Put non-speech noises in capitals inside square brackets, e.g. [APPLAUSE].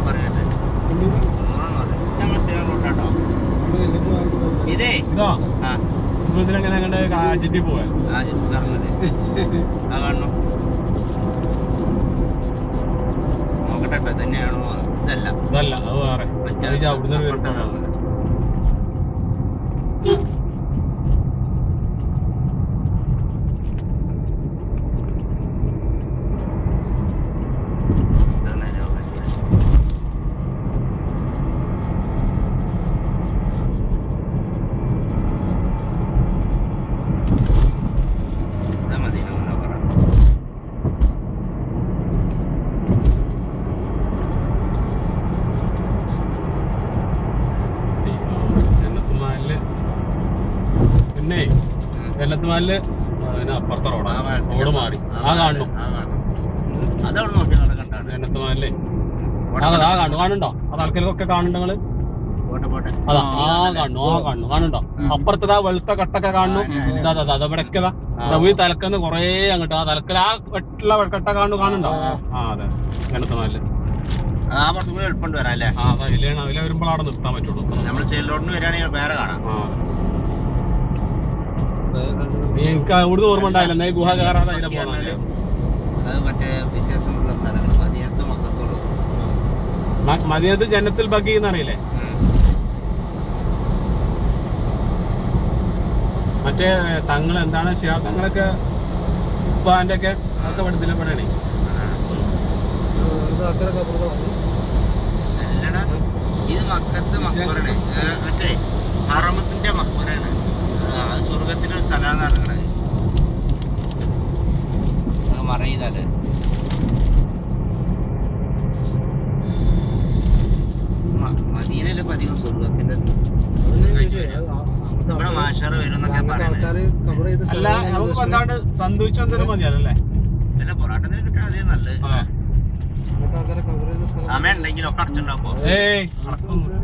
നുണ പറയട്ടെ? നുണ ഞങ്ങൾ സ്ഥിരം റൂട്ടാട്ടോ. ഇതേ? ആ. ഇതിലെങ്ങനെ അങ്ങോട്ട് രാജ്യത്തിൽ പോവാൻ രാജ്യത്ത് ഇറങ്ങട്ടെ ആ [LAUGHS] കാണണം. നോക്കട്ടെ തന്നെയാണോ ഇതല്ല. ഇതല്ല അത് വേറെ. അവിടുന്ന് പിന്നെ ജനത്തുമാലിൽ അതിന് അപ്പുറത്തെ റോഡാണ് റോഡ് മാറി. ആ കാണുന്നു. അതവിടെ കണ്ടാണ്. ജനത്തുമാലിൽ ആ ആ കാണുണ്ടോ അത് ആൾക്കാർക്കൊക്കെ കാണുന്നുണ്ടോ നിങ്ങൾ? അതാ ആ കാണു ആ കാണുണ്ടോ കാണുന്നുണ്ടോ? അപ്പുറത്തതാ വെളുത്ത കട്ടൊക്കെ കാണുന്നു. ഇതാ അതാ അതാ ഇവിടെക്കതാ ഈ തലക്കന്ന് കൊറേ അങ്ങോട്ട്. ആ തലക്കൽ ആ വെട്ടുള്ള കട്ട കാണു കാണുണ്ടോ ആ അതെ. ആ പുറത്തും വരാം അല്ലേ? ആ അതാ ഇല്ലേ വരുമ്പോൾ അവിടെ നിർത്താൻ പറ്റുള്ളൂ. നമ്മൾ സെയിൽ റോഡിന് വരികയാണെങ്കിൽ വേറെ കാണാം. എനിക്ക് അവിടുന്ന് ഓർമ്മ ഉണ്ടായില്ല. എന്നാ ഗുഹ കയറാതെ അതിലെ പോകണം അത് മറ്റേ വിശേഷമുള്ള സ്ഥലങ്ങൾ മദീനത്ത് ജന്നത്തിൽ ബഗി എന്നറിയില്ലേ മറ്റേ തങ്ങൾ എന്താണ് ഷിയാ തങ്ങളൊക്കെ ഉപ്പാന്റെ ഒക്കെ അതൊക്കെ പഠിത്തിലെ പെടണേ ഇത് മക്കത്ത് മക്കളുടെ മറ്റേ ആ, അത് സ്വർഗത്തിന്റെ ഒരു സ്ഥലമാണെന്ന് പറഞ്ഞത് അത് മറയിതാൽ മദീനല്ലേ പതിവ് സ്വർഗത്തിന്റെ ഇവിടെ മാഷാറ് വരും എന്നൊക്കെ പറയുന്നത് അല്ല നമുക്ക് എന്താണ്ട് സന്തോഷിച്ചെന്തൊരു മതിയല്ലേ അല്ല പൊറാട്ട നിനക്ക് കിട്ടാൻ അതേ. നല്ലത് സമയം ഉണ്ടെങ്കിലും ഒക്കെ നടക്കൊന്നും